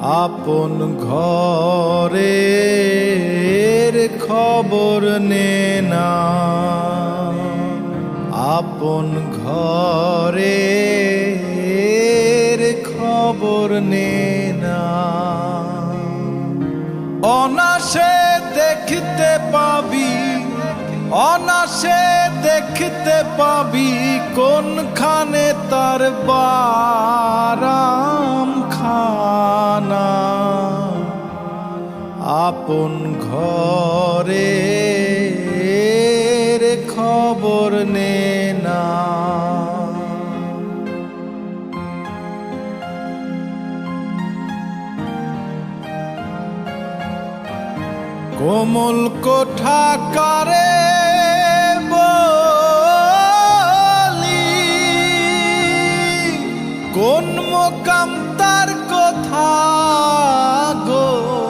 আপন ঘরের খবর নে না। আপন ঘরের খবর নে না। অনাসে দেখতে পাবি অনাসে দেখতে পাবি কোনখানে তার বারাম খানা আপন ঘরের খবর নে না। কোমল কোঠা কারে কোন মোকাম তার কথা গলি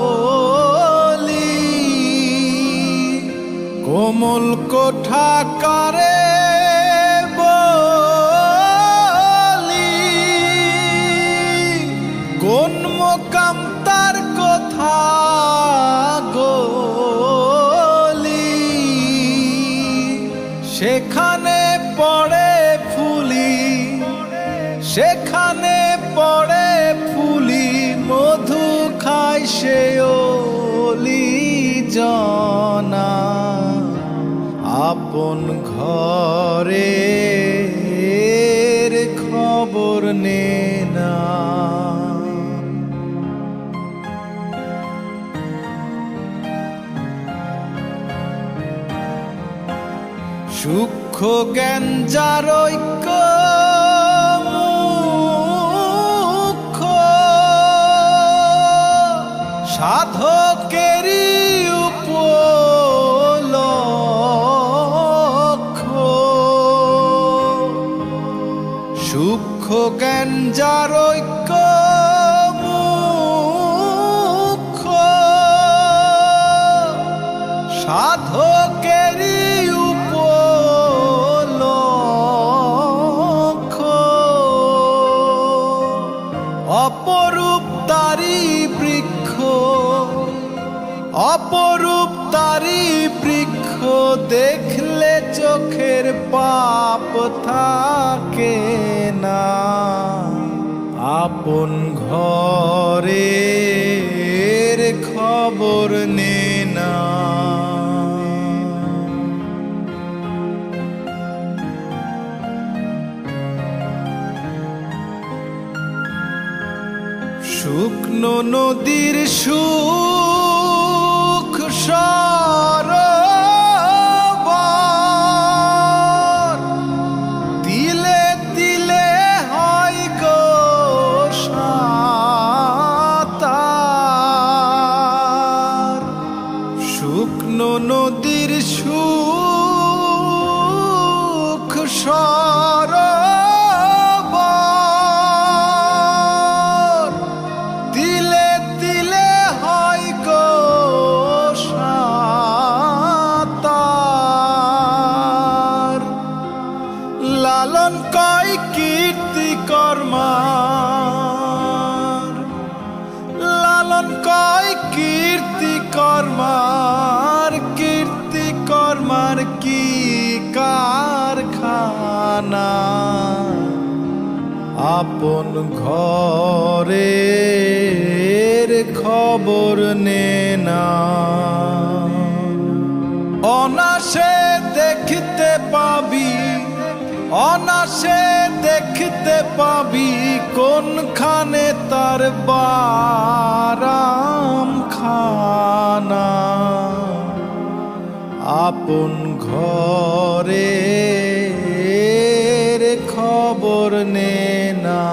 কোমল কোঠা কারে বলি? কোন মোকাম তার কথা গলি? সেখানে পড়ে ফুলি, সেখানে পড়ে ফুলি, মধু খায় সে আপন ঘরে খবর নে না। সূক্ষ্ম জ্ঞান যার ঐক্য যার ঐক্য সাধকেরই উপলক্ষ। অপরূপ তারি বৃক্ষ। অপরূপ তারি বৃক্ষ দেখলে চোখের পাপ থাকে না। আপন ঘরের খবর নে না। শুকনো নদীর সুখ সরোবর নদীর কি কারখানা আপন ঘরের খবর নে না অনাসে দেখতে পাবি অনাসে দেখতে পাবি কোনখানে তার বারাম খানা আপন ঘরে খবর নে না।